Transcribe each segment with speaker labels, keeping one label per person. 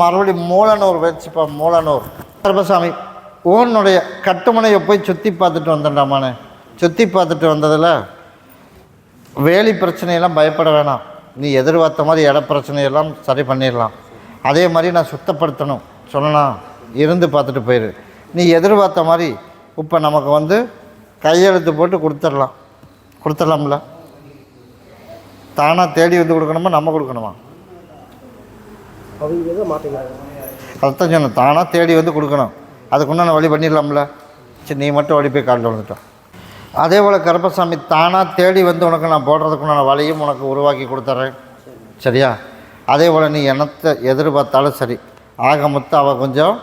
Speaker 1: மறுபடியும் மூலனூர் வச்சுப்பா மூலனூர். சர்பசாமி ஓனுடைய கட்டுமனையை போய் சுற்றி பார்த்துட்டு வந்தேன்டாமானே சுற்றி பார்த்துட்டு வந்ததில் வேலி பிரச்சனையெல்லாம் பயப்பட வேணாம். நீ எதிர்பார்த்த மாதிரி இட பிரச்சனையெல்லாம் சரி பண்ணிடலாம். அதே மாதிரி நான் சுத்தப்படுத்தணும். சொல்லலாம் இருந்து பார்த்துட்டு போயிரு. நீ எதிர்பார்த்த மாதிரி இப்போ நமக்கு வந்து கையெழுத்து போட்டு கொடுத்துடலாம். கொடுத்துடலாம்ல? தானாக தேடி வந்து கொடுக்கணுமா? நம்ம கொடுக்கணுமா?
Speaker 2: அவங்க எதை மாற்றிக்கிறாங்க
Speaker 1: சொன்னேன் தானாக தேடி வந்து கொடுக்கணும். அதுக்குண்டான வழி பண்ணிடலாம்ல. சரி நீ மட்டும் வழி போய் காலில் வந்துட்டோம் அதே போல் கருப்பசாமி தானாக தேடி வந்து உனக்கு நான் போடுறதுக்குண்டான வழியும் உனக்கு உருவாக்கி கொடுத்துட்றேன் சரியா? அதே போல் நீ என்னத்தை எதிர்பார்த்தாலும் சரி. ஆக மொத்தம் அவள் கொஞ்சம்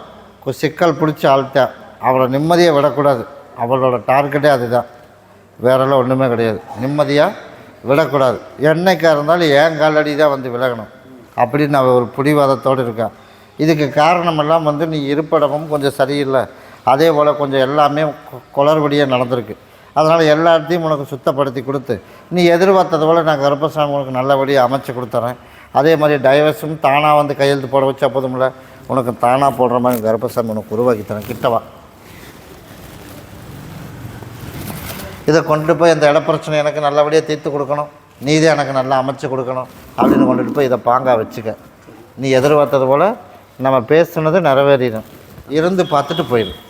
Speaker 1: சிக்கல் பிடிச்சி ஆள்கிட்ட அவளை நிம்மதியை விடக்கூடாது. அவளோட டார்கெட்டே அதுதான். வேறெல்லாம் ஒன்றுமே கிடையாது. நிம்மதியாக விடக்கூடாது. என்னைக்காக இருந்தாலும் ஏன் காலடி தான் வந்து விலகணும். அப்படின்னு அவள் ஒரு பிடிவாதத்தோடு இருக்கா இதுக்கு காரணமெல்லாம் வந்து நீ இருப்பிடமும் கொஞ்சம் சரியில்லை. அதே போல் கொஞ்சம் எல்லாமே குளறுபடியாக நடந்திருக்கு. அதனால் எல்லா இடத்தையும் உனக்கு சுத்தப்படுத்தி கொடுத்து நீ எதிர்பார்த்தது போல் நான் கருப்பசாமி உனக்கு நல்லபடியாக அமைச்சு கொடுத்துறேன். அதே மாதிரி டைவர்ஸும் தானாக வந்து கையெழுத்து போட வச்சா போதும்ல? உனக்கு தானாக போடுற மாதிரி கருப்பசாமி உனக்கு உருவாக்கி தரேன். கிட்டவா இதை கொண்டு போய் இந்த இட பிரச்சனை எனக்கு நல்லபடியாக தீர்த்து கொடுக்கணும். நீதே எனக்கு நல்லா அமைச்சு கொடுக்கணும் அப்படின்னு கொண்டுட்டு போய் இதை பாங்காக வச்சுக்க. நீ எதிர்பார்த்தது போல் நம்ம பேசுனது நிறைவேறிடும். இருந்து பார்த்துட்டு போயிடும்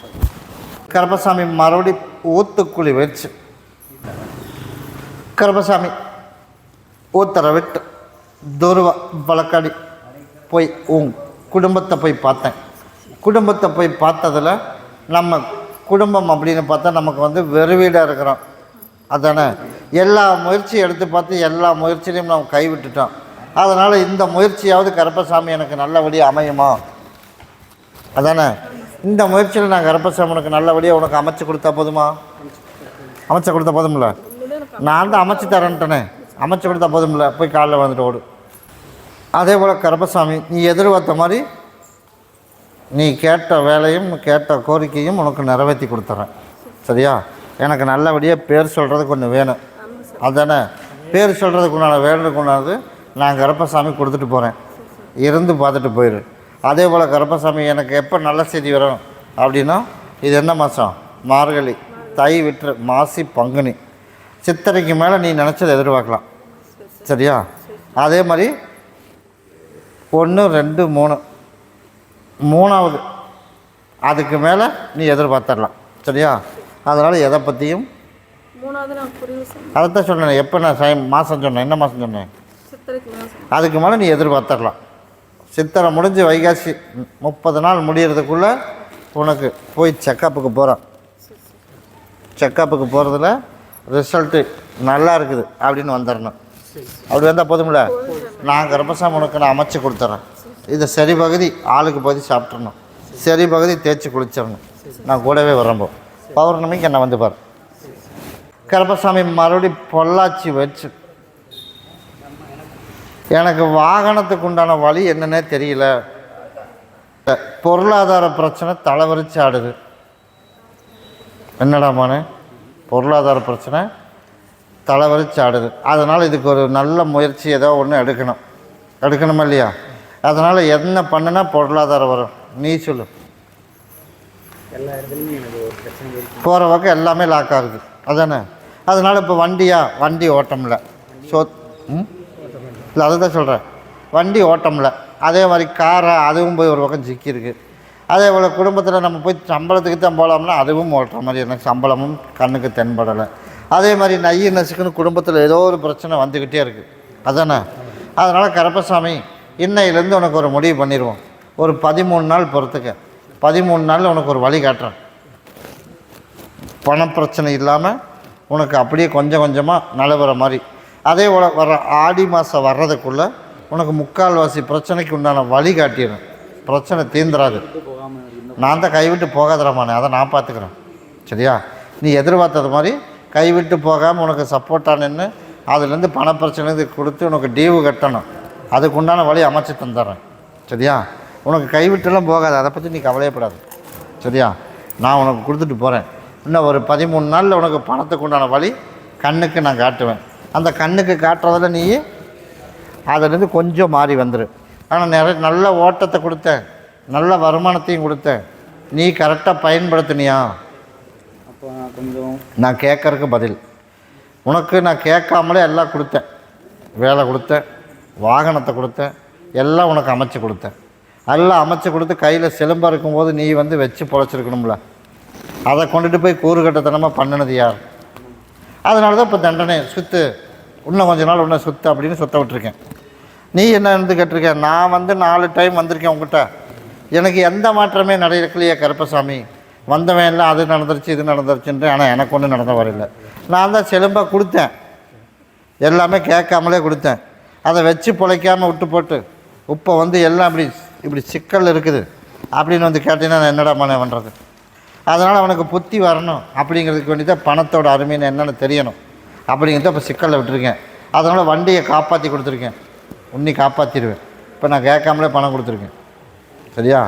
Speaker 1: கருப்பசாமி மறுபடி ஊத்துக்குழி வச்சு. கருப்பசாமி ஊத்தரை விட்டு துருவ பழக்காடி போய் உன் குடும்பத்தை போய் பார்த்தேன். குடும்பத்தை போய் பார்த்ததில் நம்ம குடும்பம் அப்படின்னு பார்த்தா நமக்கு வந்து வெறுவீடாக இருக்கிறோம். அதானே? எல்லா முயற்சியும் எடுத்து பார்த்து எல்லா முயற்சியிலையும் நாம் கைவிட்டுட்டோம். அதனால் இந்த முயற்சியாவது கருப்பசாமி எனக்கு நல்லபடியாக அமையுமா? அதானே? இந்த முயற்சியில் நான் கருப்பசாமி உனக்கு நல்லபடியாக உனக்கு அமைச்சு கொடுத்தா போதுமா? அமைச்சு கொடுத்தா போதும்ல? நான் தான் அமைச்சு தரேன்ட்டனே. அமைச்சு கொடுத்தா போதும்ல? போய் காலைல வந்துட்டு ஓடு. அதே போல் கருப்பசாமி நீ எதிர்பார்த்த மாதிரி நீ கேட்ட வேலையும் கேட்ட கோரிக்கையும் உனக்கு நிறைவேற்றி கொடுத்துட்றேன் சரியா? எனக்கு நல்லபடியாக பேர் சொல்கிறதுக்கு ஒன்று வேணும். அதானே? பேர் சொல்கிறதுக்கு உண்டான வேணுக்கு உண்டானது நான் கருப்பசாமி கொடுத்துட்டு போகிறேன் இருந்து பார்த்துட்டு போயிடு அதே போல் கருப்பசாமி எனக்கு எப்போ நல்ல செய்தி வரும் அப்படின்னா இது என்ன மாதம் மார்கழி. தை விற்று மாசி பங்குனி. சித்திரைக்கு மேலே நீ நினச்சதை எதிர்பார்க்கலாம். சரியா? அதே மாதிரி ஒன்று ரெண்டு மூணு. மூணாவது. அதுக்கு மேலே நீ எதிர்பார்த்துடலாம். சரியா? அதனால் எதை பற்றியும் அதைத்தான் சொன்னேன் எப்போ நான் சை மாதம் சொன்னேன் என்ன மாதம் சொன்னேன்? அதுக்கு மேலே நீ எதிர்பார்த்துடலாம் சித்திரை முடிஞ்சு வைகாசி முப்பது நாள் முடியறதுக்குள்ளே உனக்கு போய் செக்கப்புக்கு போகிறான் செக்கப்புக்கு போகிறதுல ரிசல்ட்டு நல்லா இருக்குது அப்படின்னு வந்துடணும் அப்படி வந்தால் போதும்ல? நான் கர்ப்பசாமி உனக்கு நான் அமைச்சு கொடுத்துட்றேன் இதை சரி பகுதி ஆளுக்கு பகுதி சாப்பிட்றணும் சரி பகுதி தேய்ச்சி குளிச்சிடணும். நான் கூடவே வரம்போ பௌர்ணமிக்கு என்னை வந்து பாரு? கருப்பசாமி மறுபடி பொள்ளாச்சி வச்சு. எனக்கு வாகனத்துக்கு உண்டான வழி என்னன்னே தெரியல. பொருளாதார பிரச்சனை தலைவரிச்சு ஆடுது. என்னடா மானே பொருளாதார பிரச்சனை தலைவரிச்சு ஆடுது. அதனால் இதுக்கு ஒரு நல்ல முயற்சி ஏதோ ஒன்று எடுக்கணும். எடுக்கணுமா இல்லையா? அதனால் என்ன பண்ணுனா பொருளாதாரம் வரும். நீ சொல்லு.
Speaker 2: எல்லா இடத்துலையும் எனக்கு ஒரு பிரச்சனை இருக்கு.
Speaker 1: போகிற பக்கம் எல்லாமே லாக் ஆகுது. அதானே? அதனால் இப்போ வண்டியா? வண்டி ஓட்டம்ல. சோ ம்? இல்லை அதை தான் சொல்கிறேன் வண்டி ஓட்டம்ல. அதே மாதிரி காரை அதுவும் போய் ஒரு பக்கம் சிக்கியிருக்கு. அதே போல் குடும்பத்தில் நம்ம போய் சம்பளத்துக்கு தான் போகலாம்னா அதுவும் ஓட்டுற மாதிரி எனக்கு சம்பளமும் கண்ணுக்கு தென்படலை. அதே மாதிரி நைய நசுக்குன்னு குடும்பத்தில் ஏதோ ஒரு பிரச்சனை வந்துக்கிட்டே இருக்குது அதானே? அதனால் கருப்பசாமி இன்னையிலேருந்து உனக்கு ஒரு முடிவு பண்ணிடுவோம் ஒரு பதிமூணு நாள் பொறுத்துக்க. பதிமூணு நாளில் உனக்கு ஒரு வழி காட்டுறேன். பணப்பிரச்சனை இல்லாமல் உனக்கு அப்படியே கொஞ்சம் கொஞ்சமாக நிலவுற மாதிரி. அதே போல் வர ஆடி மாதம் வர்றதுக்குள்ளே உனக்கு முக்கால்வாசி பிரச்சனைக்கு உண்டான வழி காட்டிடும் பிரச்சனை தீந்துராது. நான் தான் கைவிட்டு போகாதரமானே அதை நான் பார்த்துக்கிறேன். சரியா? நீ எதிர்பார்த்தது மாதிரி கைவிட்டு போகாமல் உனக்கு சப்போர்ட்டாக நின்று அதுலேருந்து பண பிரச்சனை கொடுத்து உனக்கு டீவு கட்டணும். அதுக்குண்டான வழி அமைச்சு தந்துடுறேன். சரியா? உனக்கு கைவிட்டுலாம் போகாது. அதை பற்றி நீ கவலையப்படாது. சரியா? நான் உனக்கு கொடுத்துட்டு போகிறேன் இன்னும் ஒரு பதிமூணு நாளில் உனக்கு பணத்துக்கு உண்டான வழி கண்ணுக்கு நான் காட்டுவேன். அந்த கண்ணுக்கு காட்டுறதில் நீ அதுலேருந்து கொஞ்சம் மாறி வந்துடு ஆனால் நிறைய நல்ல ஓட்டத்தை கொடுத்தேன். நல்ல வருமானத்தையும் கொடுத்தேன். நீ கரெக்டாக பயன்படுத்தினியா?
Speaker 2: அப்போ நான் கொஞ்சம்
Speaker 1: நான் கேட்கறதுக்கு பதில். உனக்கு நான் கேட்காமலே எல்லாம் கொடுத்தேன். வேலை கொடுத்தேன். வாகனத்தை கொடுத்தேன். எல்லாம் உனக்கு அமைச்சு கொடுத்தேன். எல்லாம் அமைச்சு கொடுத்து கையில் சிலம்பம் இருக்கும்போது நீ வந்து வச்சு பொழைச்சிருக்கணும்ல. அதை கொண்டுட்டு போய் கூறுகட்டத்தனமாக பண்ணினது யார்? அதனால தான் இப்போ தண்டனை சுத்து. இன்னும் கொஞ்ச நாள் இன்னும் சுத்து அப்படின்னு சுத்த விட்டுருக்கேன். நீ என்ன இருந்து கேட்டிருக்க? நான் வந்து நாலு டைம் வந்திருக்கேன் உங்ககிட்ட எனக்கு எந்த மாற்றமே நடக்கலையே கருப்பசாமி. வந்தவன் எல்லாம் அது நடந்துருச்சு இது நடந்துருச்சுன்ட்டு ஆனால் எனக்கு ஒன்றும் நடந்த வரையில் நான் தான் செலும்பாக கொடுத்தேன். எல்லாமே கேட்காமலே கொடுத்தேன். அதை வச்சு பிழைக்காமல் விட்டு போட்டு இப்போ வந்து எல்லாம் அப்படி இப்படி சிக்கல் இருக்குது அப்படின்னு வந்து கேட்டீங்கன்னா நான் என்னடா மன பண்ணுறது அதனால் அவனுக்கு புத்தி வரணும் அப்படிங்கிறதுக்கு வேண்டி தான் பணத்தோட அருமைன்னு என்னென்னு தெரியணும். அப்படிங்கிறத இப்போ சிக்கலில் விட்டுருக்கேன். அதனால் வண்டியை காப்பாற்றி கொடுத்துருக்கேன். உன்னி காப்பாற்றிடுவேன் இப்போ நான் கேட்காமலே பணம் கொடுத்துருக்கேன். சரியா?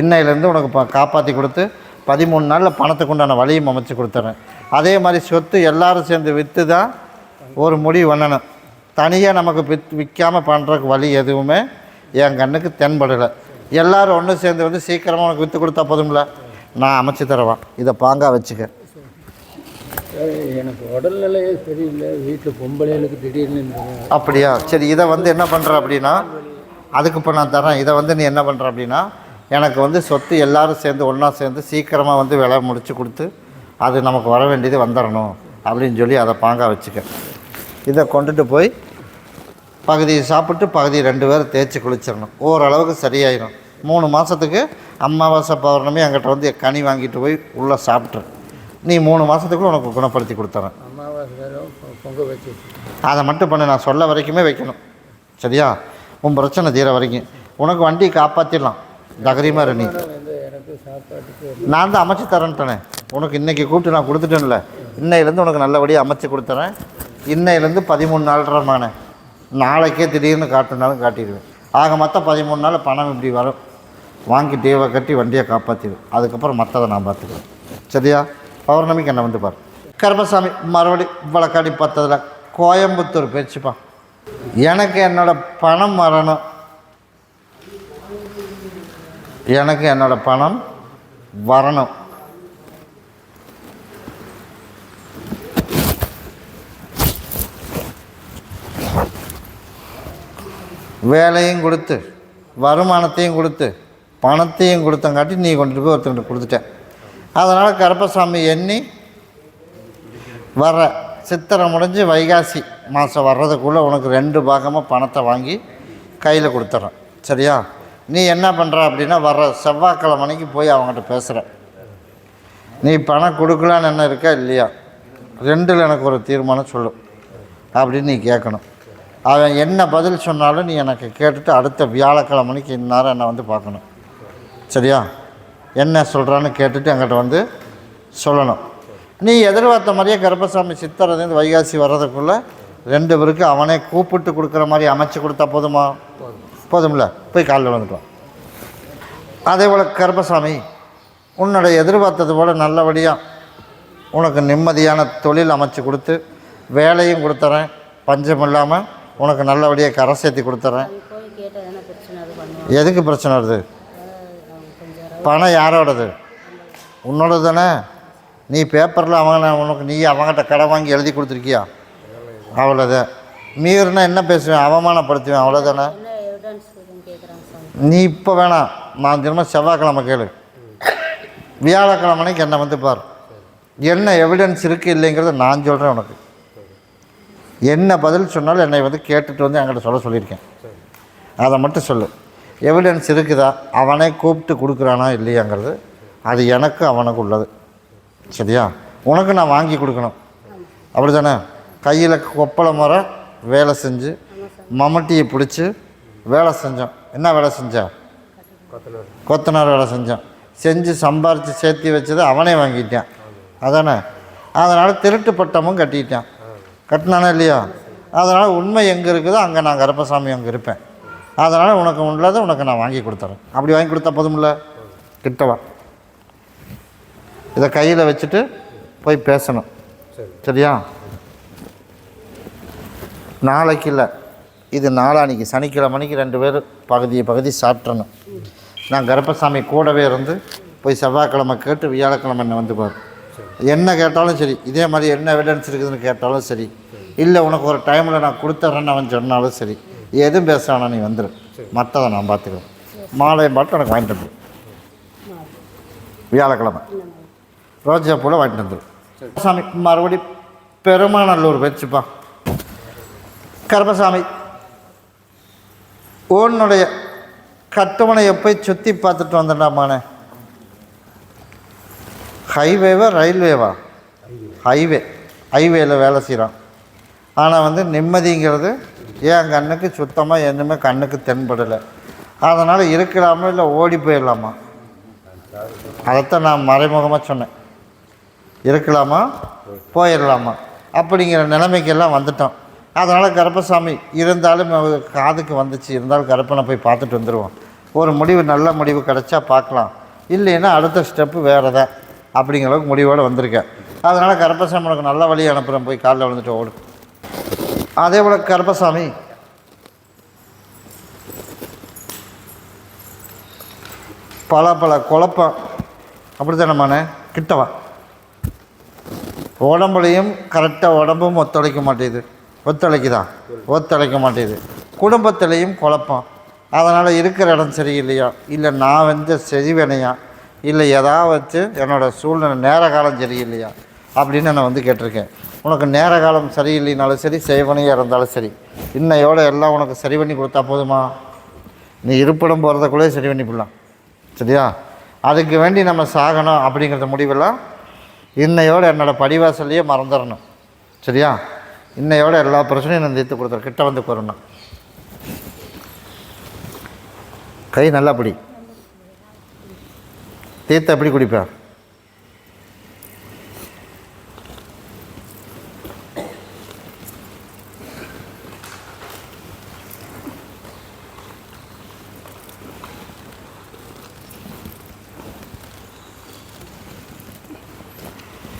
Speaker 1: இன்னையிலேருந்து உனக்கு ப காப்பாற்றி கொடுத்து பதிமூணு நாளில் பணத்துக்கு உண்டான வழியும் அமைச்சு கொடுத்துட்றேன் அதே மாதிரி சொத்து எல்லோரும் சேர்ந்து விற்று தான் ஒரு முடிவு பண்ணணும். தனியாக நமக்கு வித் விற்காமல் பண்ணுறதுக்கு வழி எதுவுமே என் கண்ணுக்கு தென்படலை. எல்லாரும் ஒன்று சேர்ந்து வந்து சீக்கிரமாக உனக்கு விற்று கொடுத்தா போதும்ல? நான் அமைச்சு தரவான் இதை பாங்கா வச்சுக்க.
Speaker 2: எனக்கு உடல்நிலையே சரியில்லை. வீட்டில் பொம்பளைகளுக்கு திடீர்னு
Speaker 1: அப்படியா? சரி இதை வந்து என்ன பண்ணுற அப்படின்னா அதுக்கு இப்போ நான் தரேன். இதை வந்து நீ என்ன பண்ணுற அப்படின்னா எனக்கு வந்து சொத்து எல்லாரும் சேர்ந்து ஒன்றா சேர்ந்து சீக்கிரமாக வந்து விலை முடிச்சு கொடுத்து அது நமக்கு வர வேண்டியது வந்துடணும் அப்படின்னு சொல்லி அதை பாங்கா வச்சுக்க. இதை கொண்டுட்டு போய் பகுதியை சாப்பிட்டு பகுதி ரெண்டு பேரும் தேய்ச்சி குளிச்சிடணும். ஓரளவுக்கு சரியாயிடும் மூணு மாதத்துக்கு அமாவாசை பௌர்ணமி என்கிட்ட வந்து கனி வாங்கிட்டு போய் உள்ளே சாப்பிட்ரு நீ மூணு மாதத்துக்குள்ள உனக்கு குணப்படுத்தி கொடுத்துறேன்.
Speaker 2: அமாவாசை நேரம் பொ- பொங்க வச்சு
Speaker 1: அதை மட்டும் பண்ணு நான் சொல்ல வரைக்குமே வைக்கணும். சரியா? உன் பிரச்சனை தீர வரைக்கும். உனக்கு வண்டி காப்பாற்றிடலாம் தகரியமாக நீ நான் தான் அமைச்சு தரேன்ட்டேனே உனக்கு இன்றைக்கி கூப்பிட்டு நான் கொடுத்துட்டேன்ல. இன்னையிலேருந்து உனக்கு நல்லபடியாக அமைச்சு கொடுத்துறேன். இன்னையிலேருந்து பதிமூணு நாள்றமானே நாளைக்கே திடீர்னு காட்டுனாலும் காட்டிடுவேன். ஆக மொத்தம் பதிமூணு நாள் பணம் இப்படி வரும். வாங்கி டீவை கட்டி வண்டியை காப்பாற்றிடுவேன் அதுக்கப்புறம் மற்றதை நான் பார்த்துக்குவேன். சரியா? பௌர்ணமிக்கு என்ன வந்து பாரு. கருப்பசாமி மறுபடி வழக்காடி பார்த்ததில் கோயம்புத்தூர் பேச்சுப்பா. எனக்கு என்னோடய பணம் வரணும். எனக்கு என்னோடய பணம் வரணும். வேலையும் கொடுத்து வருமானத்தையும் கொடுத்து பணத்தையும் கொடுத்தங்காட்டி நீ கொண்டுட்டு போய் ஒருத்தங்கிட்ட கொடுத்துட்டேன் அதனால் கருப்பசாமி எண்ணி வர்ற. சித்திரை முடிஞ்சு வைகாசி மாதம் வர்றதுக்குள்ளே உனக்கு ரெண்டு பாகமாக பணத்தை வாங்கி கையில் கொடுத்துட்றேன். சரியா? நீ என்ன பண்ணுற அப்படின்னா வர்ற செவ்வாய்க்கிழமைக்கு போய் அவங்ககிட்ட பேசுகிற நீ பணம் கொடுக்கலான்னு என்ன இருக்கா? இல்லையா? ரெண்டில் எனக்கு ஒரு தீர்மானம் சொல்லும் அப்படின்னு நீ கேட்கணும். அவன் என்ன பதில் சொன்னாலும் நீ எனக்கு கேட்டுட்டு அடுத்த வியாழக்கிழமைக்கு இந்நேரம் என்னை வந்து பார்க்கணும். சரியா? என்ன சொல்கிறான்னு கேட்டுட்டு என்கிட்ட வந்து சொல்லணும். நீ எதிர்பார்த்த மாதிரியே கருப்பசாமி சித்தரது வைகாசி வர்றதுக்குள்ளே ரெண்டு பேருக்கு அவனே கூப்பிட்டு கொடுக்குற மாதிரி அமைச்சு கொடுத்தா போதுமா? போதும்ல. போய் காலில் வந்துட்டோம் அதே போல் கருப்பசாமி உன்னோட எதிர்பார்த்தது போல் நல்லபடியாக உனக்கு நிம்மதியான தொழில் அமைச்சு கொடுத்து வேலையும் கொடுத்துறேன். பஞ்சம் இல்லாமல் உனக்கு நல்லபடியாக கரை சேர்த்தி கொடுத்துட்றேன் எதுக்கு பிரச்சனை வருது? பணம் யாரோடது? உன்னோடது தானே நீ பேப்பரில் அவங்க உனக்கு நீ அவங்ககிட்ட கடை வாங்கி எழுதி கொடுத்துருக்கியா? அவ்வளோதான் மீறினா என்ன பேசுவேன்? அவமானப்படுத்துவேன். அவ்வளோதானே நீ இப்போ வேணாம் நான் திரும்ப செவ்வாய்க்கிழமை கேளு. வியாழக்கிழமைக்கு என்னை வந்து பார். என்ன எவிடன்ஸ் இருக்குது இல்லைங்கிறத நான் சொல்கிறேன் உனக்கு. என்ன பதில் சொன்னாலும் என்னை வந்து கேட்டுட்டு வந்து என்கிட்ட சொல்ல சொல்லியிருக்கேன். அதை மட்டும் சொல்லு. எவிடன்ஸ் இருக்குதா? அவனே கூப்பிட்டு கொடுக்குறானா இல்லையாங்கிறது அது எனக்கு அவனுக்கு உள்ளது. சரியா? உனக்கு நான் வாங்கி கொடுக்கணும். அப்படி தானே கையில் கொப்பளை முறை வேலை செஞ்சு மம்மட்டியை பிடிச்சி வேலை செஞ்சோம் என்ன வேலை செஞ்சான்? கொத்தனார் வேலை செஞ்சான். செஞ்சு சம்பாரித்து சேர்த்து வச்சதை அவனே வாங்கிட்டான். அதானே? அதனால் திருட்டு பட்டமும் கட்டிட்டான். கட்டினானே இல்லையா? அதனால் உண்மை எங்கே இருக்குதோ அங்கே நான் கருப்பசாமி அங்கே இருப்பேன். அதனால் உனக்கு உள்ளதை உனக்கு நான் வாங்கி கொடுத்துறேன். அப்படி வாங்கி கொடுத்தா போதும்ல? கிட்டவா? இதை கையில் வச்சுட்டு போய் பேசணும். சரியா? நாளைக்கு இல்லை. இது நாளானிக்கு சனிக்கிழமைக்கு ரெண்டு பேர் பகுதியை பகுதி சாப்பிட்றணும் நான் கருப்பசாமி கூடவே இருந்து போய் செவ்வாய்க்கிழமை கேட்டு வியாழக்கிழமை என்ன வந்து பாரு. என்ன கேட்டாலும் சரி. இதே மாதிரி என்ன எவிடன்ஸ் இருக்குதுன்னு கேட்டாலும் சரி. இல்லை உனக்கு ஒரு டைமில் நான் கொடுத்துட்றேன்னு அவன் சொன்னாலும் சரி. எதுவும் பேச வேணாம் நீ வந்துடு மற்றதை நான் பார்த்துக்கிறேன். மாலையை மட்டும் எனக்கு வாங்கிட்டு வந்துடு வியாழக்கிழமை. ரோஜா பூவில் வாங்கிட்டு வந்துடு சாமி மறுபடி பெருமாநல்லூர் வச்சுப்பா கருப்பசாமி உன்னுடைய கட்டுமனையை போய் சுற்றி பார்த்துட்டு வந்துட்டாமானே ஹைவேவா ரயில்வேவா? ஹைவே. ஹைவேயில் வேலை செய்கிறான் ஆனால் வந்து நிம்மதிங்கிறது என் கண்ணுக்கு சுத்தமாக எதுவுமே கண்ணுக்கு தென்படலை. அதனால் இருக்கலாமா இல்லை ஓடி போயிடலாமா? அதைத்தான் நான் மறைமுகமாக சொன்னேன். இருக்கலாமா? போயிடலாமா? அப்படிங்கிற நிலைமைக்கெல்லாம் வந்துட்டோம் அதனால் கருப்பசாமி இருந்தாலும் காதுக்கு வந்துச்சு. இருந்தாலும் கருப்பனை போய் பார்த்துட்டு வந்துடுவோம் ஒரு முடிவு நல்ல முடிவு கிடைச்சா பார்க்கலாம். இல்லைன்னா அடுத்த ஸ்டெப்பு வேறு தான் அப்படிங்கிற அளவுக்கு முடிவோடு வந்திருக்கேன். அதனால் கருப்பசாமி உனக்கு நல்ல வழி அனுப்புகிறேன் போய் காலில் விழுந்துட்டு ஓடு. அதே போல் கருப்பசாமி. பல பல குழப்பம். அப்படி தானே கிட்டவா உடம்புலையும் கரெக்டாக உடம்பும் ஒத்துழைக்க மாட்டேங்குது ஒத்துழைக்குதா? ஒத்துழைக்க மாட்டேங்குது குடும்பத்துலேயும் குழப்பம். அதனால் இருக்கிற இடம் சரியில்லையா? இல்லை நான் வந்து செறிவனையா இல்லை எதாவது வச்சு என்னோடய சூழ்நிலை நேர காலம் சரியில்லையா அப்படின்னு நான் வந்து கேட்டிருக்கேன். உனக்கு நேர காலம் சரியில்லைனாலும் சரி செய்வனையாக இருந்தாலும் சரி இன்னையோட எல்லாம் உனக்கு சரி பண்ணி கொடுத்தா போதுமா? நீ இருப்பிடம் போகிறதுக்குள்ளே சரி பண்ணி போடலாம் சரியா? அதுக்கு வேண்டி நம்ம சாகணும் அப்படிங்கிறத முடிவெல்லாம் இன்னையோட என்னோடய படிவாசல்லையே மறந்துடணும். சரியா? இன்னையோட எல்லா பிரச்சனையும் நான் தீர்த்து கொடுத்துறேன். கிட்ட வந்து போகிறேன்னா கை நல்லா பிடி. தீர்த்த எப்படி குடிப்பேன்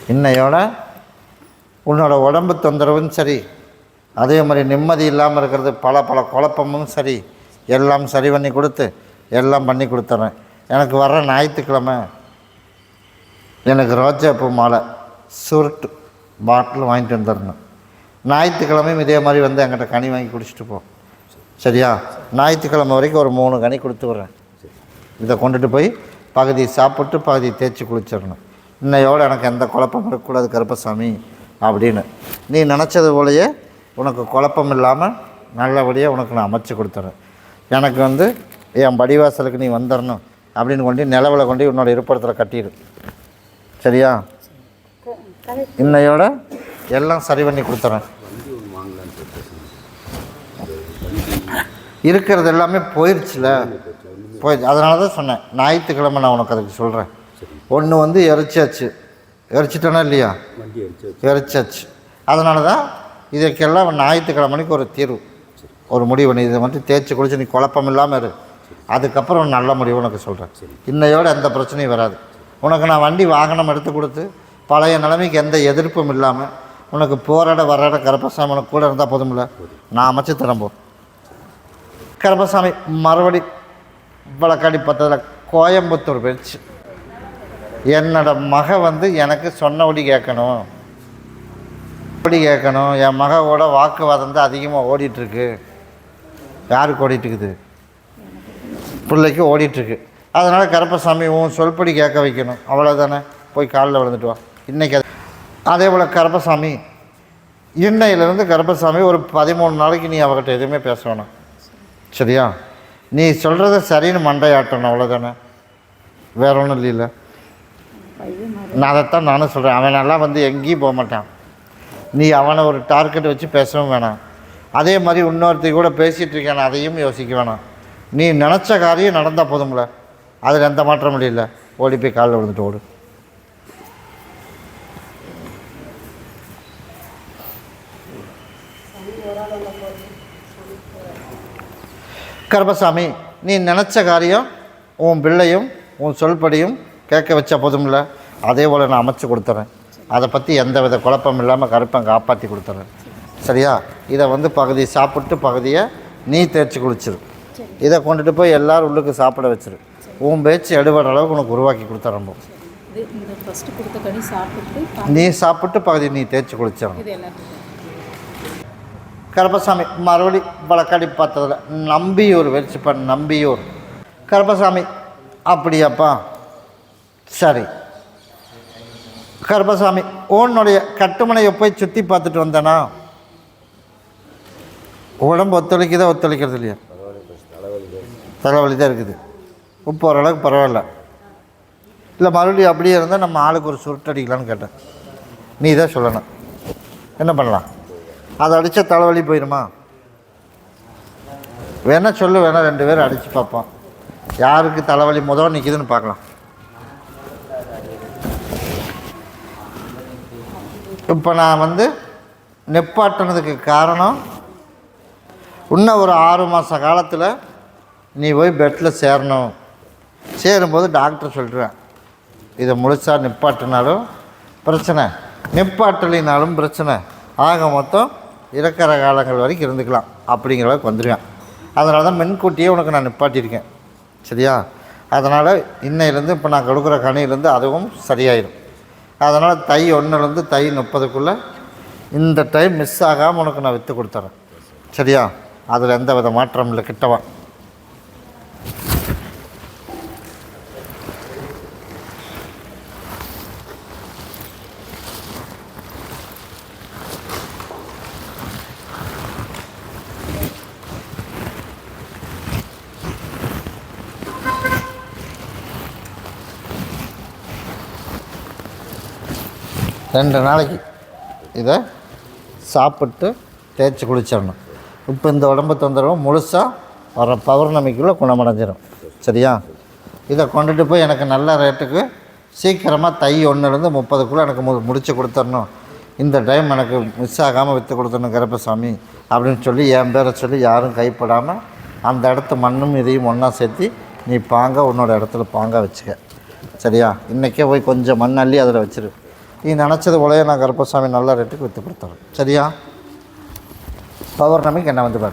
Speaker 1: இன்னையோட உன்னோட உடம்பு தொந்தரவும் சரி. அதே மாதிரி நிம்மதி இல்லாமல் இருக்கிறது பல பல குழப்பமும் சரி. எல்லாம் சரி பண்ணி கொடுத்து எல்லாம் பண்ணி கொடுத்துட்றேன் எனக்கு வர்ற ஞாயிற்றுக்கிழமை எனக்கு ரோஜாப்பூ மாலை சுருட்டு பாட்டில் வாங்கிட்டு வந்துடணும். ஞாயிற்றுக்கிழமையும் இதே மாதிரி வந்து என்கிட்ட கனி வாங்கி குடிச்சிட்டு போ. சரியா? ஞாயிற்றுக்கிழமை வரைக்கும் ஒரு மூணு கனி கொடுத்து விட்றேன். இதை கொண்டுட்டு போய் பகுதி சாப்பிட்டு பகுதி தேய்ச்சி குளிச்சிடணும். இன்னையோடு எனக்கு எந்த குழப்பம் இருக்கக்கூடாது கருப்பசாமி அப்படின்னு. நீ நினச்சது போலயே உனக்கு குழப்பம் இல்லாமல் நல்லபடியாக உனக்கு நான் அமைச்சு கொடுத்துறேன். எனக்கு வந்து என் படிவாசலுக்கு நீ வந்துடணும். அப்படின்னு கொண்டு நிலவில் கொண்டு உன்னோட இருப்பிடத்தில் கட்டிடு. சரியா? இன்னையோட எல்லாம் சரி பண்ணி கொடுத்துறேன். இருக்கிறது எல்லாமே போயிடுச்சுல போயிடுச்சு அதனால தான் சொன்னேன். ஞாயிற்றுக்கிழமை நான் உனக்கு அதுக்கு சொல்கிறேன் ஒன்று வந்து எரிச்சாச்சு. எரிச்சிட்டோன்னா இல்லையா?
Speaker 2: இறைச்சாச்சு
Speaker 1: எரிச்சாச்சு. அதனால தான் இதுக்கெல்லாம் ஞாயிற்றுக்கிழமைக்கு ஒரு தீர்வு. ஒரு முடிவு. பண்ணி இதை மட்டும் தேய்ச்சி குளிச்சு நீ குழப்பம் இல்லாமல் இரு. அதுக்கப்புறம் நல்ல முடிவு உனக்கு சொல்கிறேன் இன்னையோட எந்த பிரச்சனையும் வராது. உனக்கு நான் வண்டி வாகனம் எடுத்து கொடுத்து பழைய நிலைமைக்கு எந்த எதிர்ப்பும் இல்லாமல் உனக்கு போராட வர்றாட கருப்பசாமி உனக்கு கூட இருந்தால் போதும்ல? நான் அமைச்சு தரம்போ கருப்பசாமி மறுபடி வழக்காடி பார்த்ததில் கோயம்புத்தூர் போயிடுச்சு. என்னோட மக வந்து எனக்கு சொன்னபடி கேட்கணும். எப்படி கேட்கணும். என் மகவோட வாக்குவாதம் தான் அதிகமாக ஓடிட்டுருக்கு யாருக்கு ஓடிட்டுருக்குது பிள்ளைக்கு ஓடிட்டுருக்கு. அதனால் கருப்பசாமி உன் சொல்படி கேட்க வைக்கணும். அவ்வளோதானே போய் காலில் விழுந்துட்டு வா. இன்றைக்கி அது. அதே போல் கருப்பசாமி இன்னையிலேருந்து கருப்பசாமி ஒரு பதிமூணு நாளைக்கு நீ அவகிட்ட எதுவுமே பேச வேணாம். சரியா? நீ சொல்கிறத சரின்னு மண்டையாட்டணும் அவ்வளோதானே வேற ஒன்றும் இல்லைல்ல நான் அதைத்தான் நானும் சொல்கிறேன் அவன் நல்லா வந்து எங்கேயும் போக மாட்டான். நீ அவனை ஒரு டார்கெட் வச்சு பேசவும் வேணாம். அதே மாதிரி இன்னொருத்தி கூட பேசிகிட்டு இருக்கான அதையும் யோசிக்க வேணாம். நீ நினச்ச காரியம் நடந்தால் போதுங்கள அதில் எந்த மாற்றமும் இல்லை. ஓடி போய் காலில் விழுந்துட்டு ஓடு. கருபசாமி நீ நினச்ச காரியம் உன் பிள்ளையும் உன் சொல்படியும் கேட்க வச்சா போதும்ல. அதே போல் நான் அமைச்சு கொடுத்துறேன். அதை பற்றி எந்த வித குழப்பம் இல்லாமல் கருப்பன் காப்பாற்றி கொடுத்துறேன். சரியா? இதை வந்து பகுதி சாப்பிட்டு பகுதியை நீ தேய்ச்சி குளிச்சிரு. இதை கொண்டுட்டு போய் எல்லாரும் உள்ளுக்கு சாப்பிட வச்சிரு. உன் பேச்சு எடுபடுற அளவுக்கு உனக்கு உருவாக்கி கொடுத்துறம்போ நீ சாப்பிட்டு பகுதி நீ தேய்ச்சி குளிச்சிடணும். கருப்பசாமி மறுபடி வழக்காடி பார்த்ததில் நம்பியூர் வெறிச்சிப்பன் நம்பியூர். கருப்பசாமி அப்படியாப்பா. சரி. கருப்பசாமி உன்னுடைய கட்டுமனையை போய் சுற்றி பார்த்துட்டு வந்தேனா? உடம்பு ஒத்துழைக்குதா ஒத்துழைக்கிறது இல்லையா? தலைவலி தான் இருக்குது. இப்போ ஓரளவுக்கு பரவாயில்ல. இல்லை மறுபடியும் அப்படியே இருந்தால் நம்ம ஆளுக்கு ஒரு சுருட்டு அடிக்கலான்னு கேட்டேன். நீ தான் சொல்லணும். என்ன பண்ணலாம்? அதை அடித்தா தலைவலி போயிடுமா வேணால் சொல்லு வேணால் ரெண்டு பேரும் அடித்து பார்ப்போம். யாருக்கு தலைவலி முதல் நிற்கிதுன்னு பார்க்கலாம். இப்போ நான் வந்து நெப்பாட்டினதுக்கு காரணம் இன்னும் ஒரு ஆறு மாத காலத்தில் நீ போய் பெட்டில் சேரணும். சேரும்போது டாக்டர் சொல்கிறேன் இதை முழுசாக நிப்பாட்டினாலும் பிரச்சனை. நிப்பாட்டலினாலும் பிரச்சனை. ஆக மொத்தம் இறக்கிற காலங்கள் வரைக்கும் இருந்துக்கலாம் அப்படிங்கிற அளவுக்கு வந்துடுவேன். அதனால தான் முன்கூட்டியே உனக்கு நான் நிப்பாட்டியிருக்கேன். சரியா? அதனால் இன்னையிலேருந்து இப்போ நான் கொடுக்குற கனியிலேருந்து அதுவும் சரியாயிடும் அதனால் தை ஒன்றுலேருந்து தை முப்பதுக்குள்ளே இந்த டைம் மிஸ் ஆகாமல் உனக்கு நான் விற்று கொடுத்துறேன். சரியா? அதில் எந்த வித மாற்றம் இல்லை கிட்டவா? ரெண்டு நாளைக்கு இதை சாப்பிட்டு தேய்ச்சி குளிச்சிடணும். இப்போ இந்த உடம்பு தொந்தரவு முழுசாக வர பௌர்ணமிக்குள்ளே குணமடைஞ்சிடும் சரியா? இதை கொண்டுட்டு போய் எனக்கு நல்ல ரேட்டுக்கு சீக்கிரமாக தை ஒன்றுலேருந்து முப்பதுக்குள்ளே எனக்கு மு முடித்து கொடுத்துடணும். இந்த டைம் எனக்கு மிஸ் ஆகாமல் விற்று கொடுத்துடணும் கருப்பசாமி அப்படின்னு சொல்லி என் பேரை சொல்லி யாரும் கைப்படாமல் அந்த இடத்து மண்ணும் இதையும் ஒன்றா சேர்த்து நீ பாங்க உன்னோட இடத்துல பாங்க வச்சுக்க. சரியா? இன்றைக்கே போய் கொஞ்சம் மண் அள்ளி அதில் வச்சிரு. நீ நினச்சது போலயே நான் கருப்பசாமி நல்ல ரேட்டுக்கு விற்று கொடுத்துறேன். சரியா? பௌர்ணமிக்கு என்ன வந்து பாரு.